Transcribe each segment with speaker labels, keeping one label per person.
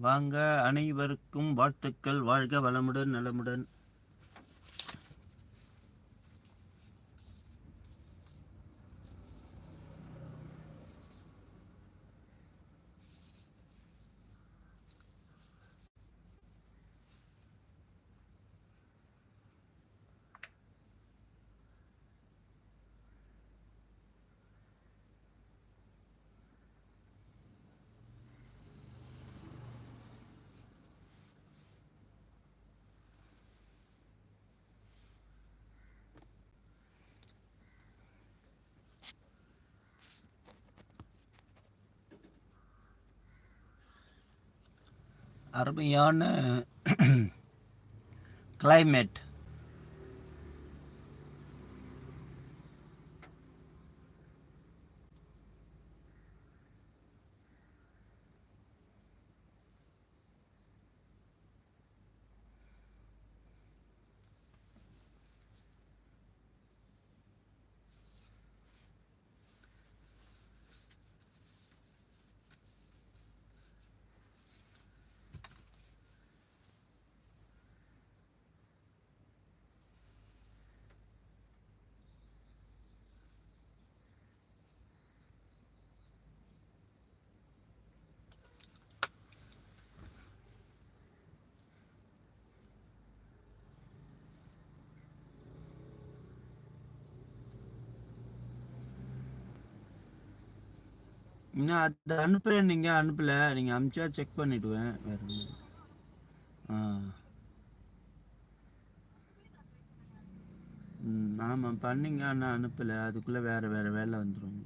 Speaker 1: வாங்க அனைவருக்கும் வாழ்த்துக்கள். வாழ்க வளமுடன் நலமுடன். அருமையான கிளைமேட் நான் அதை அனுப்புறேன் நீங்க அனுப்பல. நீங்க அமிச்சா செக் பண்ணிடுவேன். வேற ஆ. ம் ஆமா பண்ணிங்க. ஆனா அனுப்பல. அதுக்குள்ள வேற வேற வேலை வந்துரும்.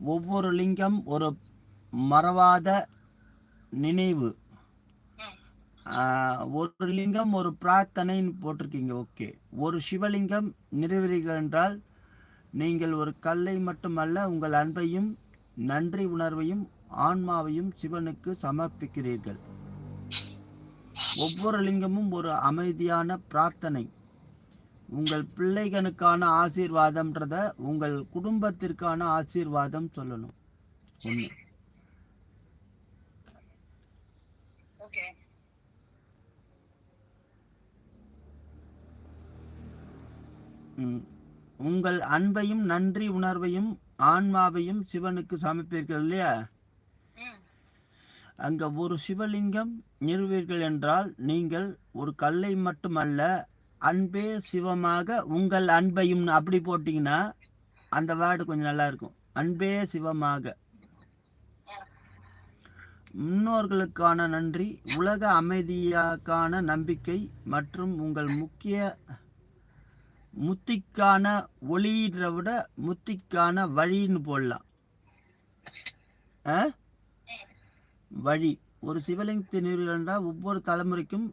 Speaker 1: ஒவ்வொரு லிங்கம் ஒரு மறவாத நினைவு. ஒரு லிங்கம் ஒரு பிரார்த்தனைன்னு போட்டிருக்கீங்க ஓகே. ஒரு சிவலிங்கம் நிறுவீர்கள் என்றால் நீங்கள் ஒரு கல்லை மட்டுமல்ல உங்கள் அன்பையும் நன்றி உணர்வையும் ஆன்மாவையும் சிவனுக்கு சமர்ப்பிக்கிறீர்கள். ஒவ்வொரு லிங்கமும் ஒரு அமைதியான பிரார்த்தனை. உங்கள் பிள்ளைகளுக்கான ஆசீர்வாதம்ன்றத உங்கள் குடும்பத்திற்கான ஆசீர்வாதம் சொல்லணும். ஒன்று. உங்கள் அன்பையும் நன்றி உணர்வையும் ஆன்மாவையும் சிவனுக்கு சமர்ப்பீர்கள் இல்லையா?
Speaker 2: ம்.
Speaker 1: அங்க ஒரு சிவலிங்கம் நிறுவீர்கள் என்றால் நீங்கள் ஒரு கல்லை மட்டுமல்ல அன்பே சிவமாக உங்கள் அன்பையும் அப்படி போட்டிங்கன்னா அந்த வேர்டு கொஞ்சம் நல்லா இருக்கும் அன்பே சிவமாக. முன்னோர்களுக்கான நன்றி உலக அமைதியாக்கான நம்பிக்கை மற்றும் உங்கள் முக்கிய முத்திக்கான ஒளியிட விட முத்திக்கான வழின்னு போடலாம். ஆ? வழி. ஒரு சிவலிங்கத்தை என்றால் ஒவ்வொரு தலைமுறைக்கும்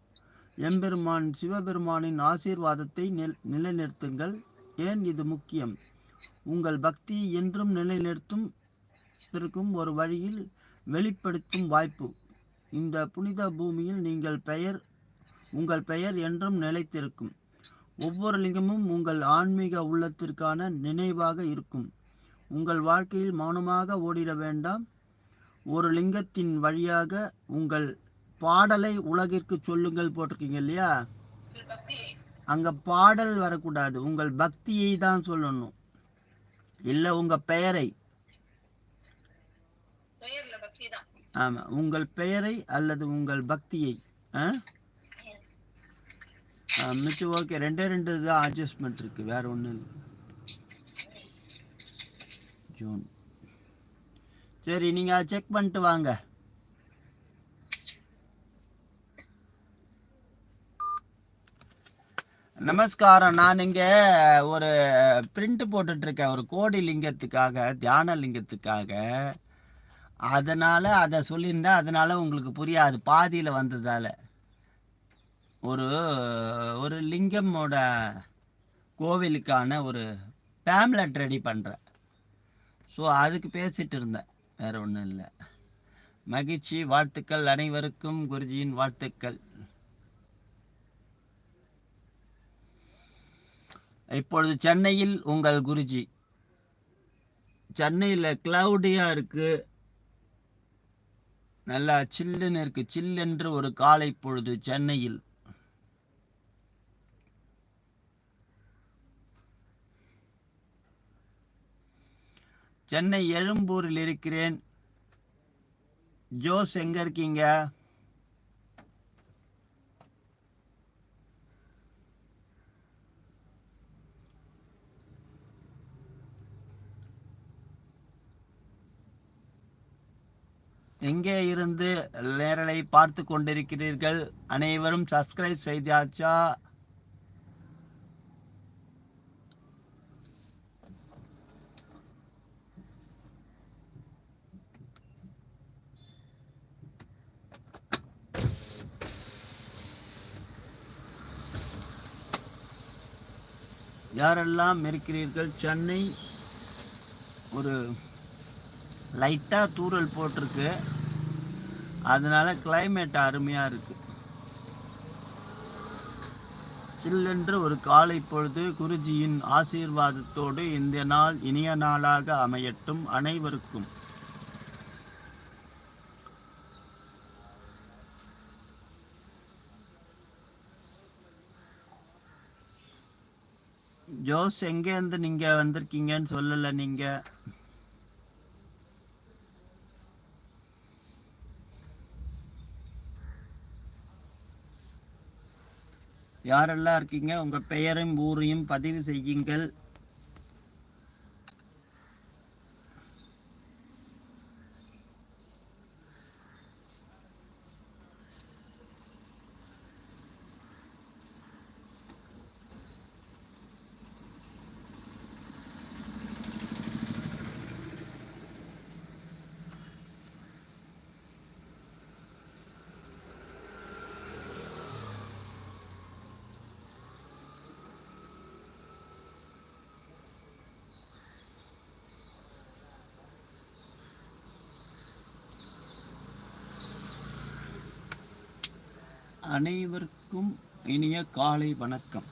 Speaker 1: எம்பெருமான் சிவபெருமானின் ஆசீர்வாதத்தை நிலைநிறுத்துங்கள். ஏன் இது முக்கியம்? உங்கள் பக்தி என்றும் நிலைநிறுத்தும் இருக்கும் ஒரு வழியில் வெளிப்படுத்தும் வாய்ப்பு. இந்த புனித பூமியில் நீங்கள் பெயர் உங்கள் பெயர் என்றும் நிலைத்திருக்கும். ஒவ்வொரு லிங்கமும் உங்கள் ஆன்மீக உள்ளத்திற்கான நினைவாக இருக்கும். உங்கள் வாழ்க்கையில் மௌனமாக ஓடிட வேண்டாம். ஒரு லிங்கத்தின் வழியாக உங்கள் பாடலை உலகிற்கு சொல்லுங்கள் போட்டிருக்கீங்க இல்லையா? அங்க பாடல் வரக்கூடாது. உங்கள் பக்தியை தான் சொல்லணும். இல்லை உங்க பெயரை. ஆமா. உங்கள் பெயரை அல்லது உங்கள் பக்தியை மிச்சம் ஓகே. ரெண்டே ரெண்டு தான் அட்ஜஸ்ட்மெண்ட் இருக்கு. வேற ஒன்றும் இல்லை. ஜூன். சரி நீங்க அதை செக் பண்ணிட்டு வாங்க. நமஸ்காரம். நான் இங்கே ஒரு பிரிண்ட் போட்டுட்ருக்கேன். ஒரு கோடி லிங்கத்துக்காக தியான லிங்கத்துக்காக. அதனால் அதை சொல்லியிருந்தேன் அதனால் உங்களுக்கு புரியாது. பாதியில் வந்ததால். ஒரு ஒரு லிங்கமோட கோவிலுக்கான ஒரு பேம்லெட் ரெடி பண்ணுறேன் ஸோ அதுக்கு பேசிகிட்டு இருந்தேன். வேறு ஒன்றும் இல்லை. மகிழ்ச்சி வாழ்த்துக்கள் அனைவருக்கும். குருஜியின் வாழ்த்துக்கள். இப்பொழுது சென்னையில் உங்கள் குருஜி. சென்னையில் கிளவுடியாக இருக்குது நல்லா சில்லுன்னு இருக்குது சில்லென்று ஒரு காலை பொழுது சென்னையில். சென்னை எழும்பூரில் இருக்கிறேன். ஜோஸ் எங்கே இருக்கீங்க? எங்கே இருந்து நேரலை பார்த்து கொண்டிருக்கிறீர்கள்? அனைவரும் சப்ஸ்கிரைப் செய்தாச்சா? யாரெல்லாம் இருக்கிறீர்கள்? சென்னை ஒரு லைட்டாக தூறல் போட்டிருக்கு. அதனால் கிளைமேட் அருமையாக இருக்குது சில்லென்று ஒரு காலை பொழுது குருஜியின் ஆசீர்வாதத்தோடு இந்த நாள் இனிய நாளாக அமையட்டும் அனைவருக்கும். ஜோஸ் எங்கேருந்து நீங்கள் வந்திருக்கீங்கன்னு சொல்லலை நீங்கள் யாரெல்லாம் இருக்கீங்க? உங்கள் பெயரையும் ஊரையும் பதிவு செய்யுங்கள். அனைவருக்கும் இனிய காலை வணக்கம்.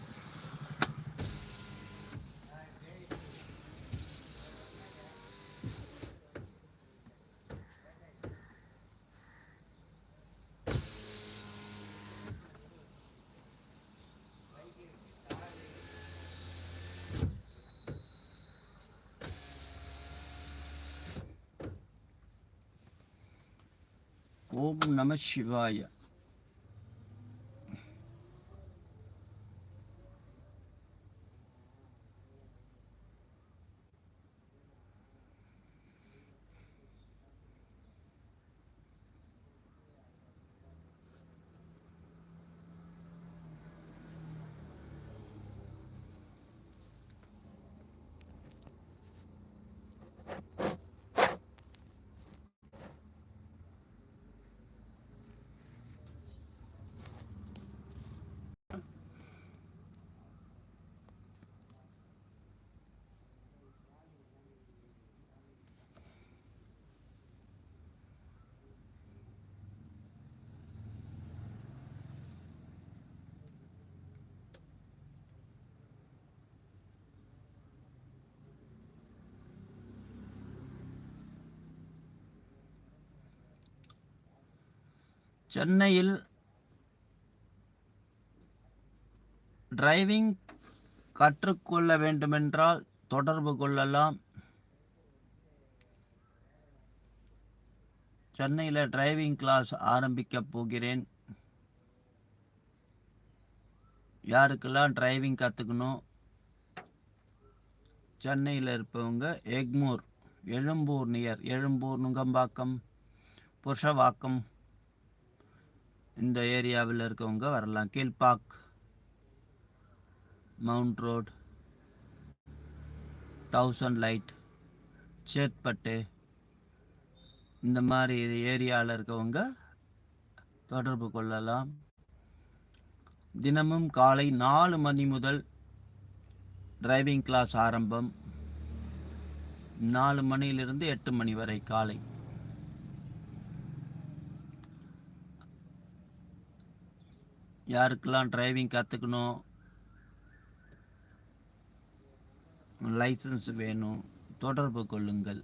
Speaker 1: ஓம் நம சிவாய. சென்னையில் டிரைவிங் கற்றுக்கொள்ள வேண்டுமென்றால் தொடர்பு கொள்ளலாம். சென்னையில் டிரைவிங் கிளாஸ் ஆரம்பிக்கப் போகிறேன். யாருக்கெல்லாம் டிரைவிங் கற்றுக்கணும் சென்னையில் இருப்பவங்க எக்மூர் எழும்பூர் நியர் எழும்பூர் நுங்கம்பாக்கம் புருஷவாக்கம் இந்த ஏரியாவில் இருக்கவங்க வரலாம். Kilpauk Mount Road Thousand Light Chetpet இந்த மாதிரி ஏரியாவில் இருக்கவங்க தொடர்பு கொள்ளலாம். தினமும் காலை நாலு மணி முதல் டிரைவிங் கிளாஸ் ஆரம்பம். நாலு மணியிலிருந்து எட்டு மணி வரை காலை. யாருக்கெல்லாம் டிரைவிங் கற்றுக்கணும் லைசன்ஸ் வேணும். தொடர்பு கொள்ளுங்கள்.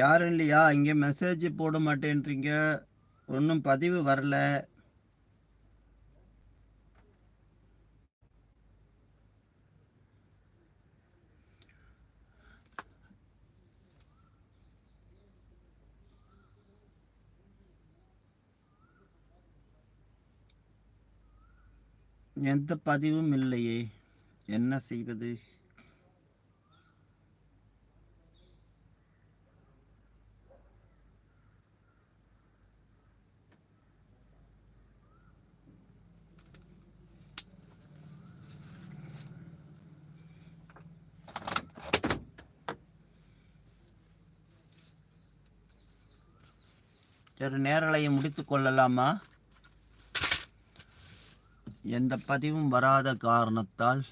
Speaker 1: யாரும் இல்லையா? இங்கே மெசேஜ் போட மாட்டேன்றீங்க. ஒன்றும் பதிவு வரல. எந்த பதிவும் இல்லையே. என்ன செய்வது? சரி நேரலையை முடித்து கொள்ளலாமா? எந்த பதிவும் வராத காரணத்தால்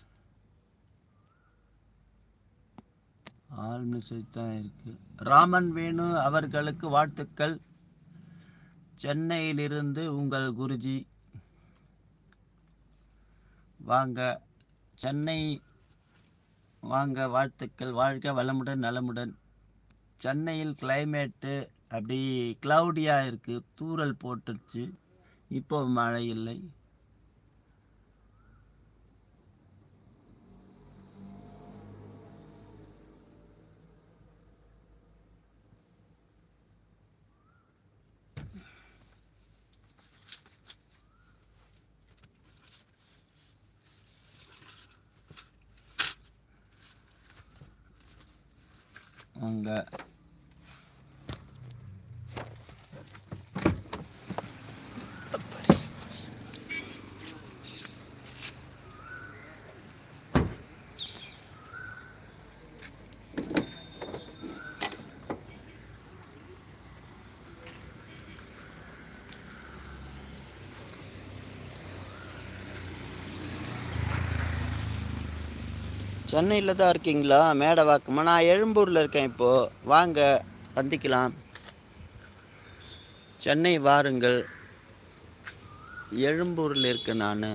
Speaker 1: ஆள் மெசேஜ் தான் இருக்கு. ராமன் வேணு அவர்களுக்கு வாழ்த்துக்கள். சென்னையிலிருந்து உங்கள் குருஜி. வாங்க சென்னை வாங்க வாழ்த்துக்கள். வாழ்க வளமுடன் நலமுடன். சென்னையில் கிளைமேட்டு அப்படி கிளவுடியாக இருக்குது தூறல் போட்டுருச்சு. இப்போ மழை இல்லை. அங்கே சென்னையில் தான் இருக்கீங்களா? மேடை வாக்குமா? நான் எழும்பூரில் இருக்கேன் இப்போது வாங்க சந்திக்கலாம். சென்னை வாருங்கள். எழும்பூரில் இருக்கேன் நான்.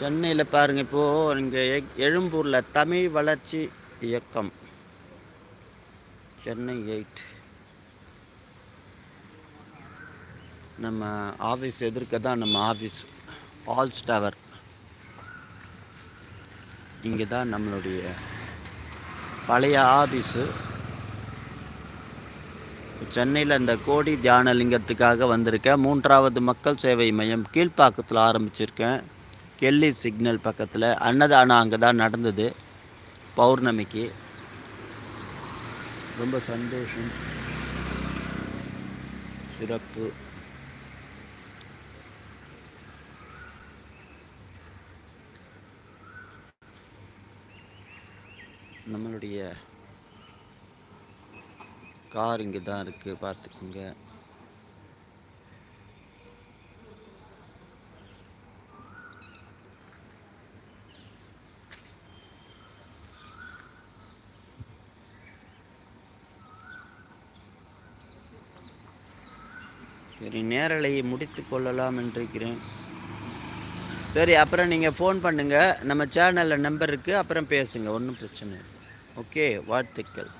Speaker 1: சென்னையில் பாருங்கள் இப்போது இங்கே எழும்பூரில் தமிழ் வளர்ச்சி இயக்கம். சென்னை எயிட். நம்ம ஆஃபீஸ் எதிர்க்க தான் நம்ம ஆஃபீஸ் ஆல்ஸ் டவர் இங்கே தான் நம்மளுடைய பழைய ஆஃபீஸு சென்னையில் இந்த கோடி தியானலிங்கத்துக்காக வந்திருக்கேன். மூன்றாவது மக்கள் சேவை மையம் கீழ்ப்பாக்கத்தில் ஆரம்பிச்சிருக்கேன். கெல்லி சிக்னல் பக்கத்தில். அன்னதானம் அங்கே தான் நடந்தது. பௌர்ணமிக்கு. ரொம்ப சந்தோஷம். சிறப்பு. நம்மளுடைய கார் இங்கே தான் இருக்குது பார்த்துக்குங்க. சரி நேரலையை முடித்து கொள்ளலாம் என்றிருக்கிறேன். சரி அப்புறம் நீங்கள் ஃபோன் பண்ணுங்கள் நம்ம சேனலில் நம்பர் இருக்குது அப்புறம் பேசுங்க ஒன்றும் பிரச்சனை இல்லை. ஓகே வாழ்த்துக்கள்.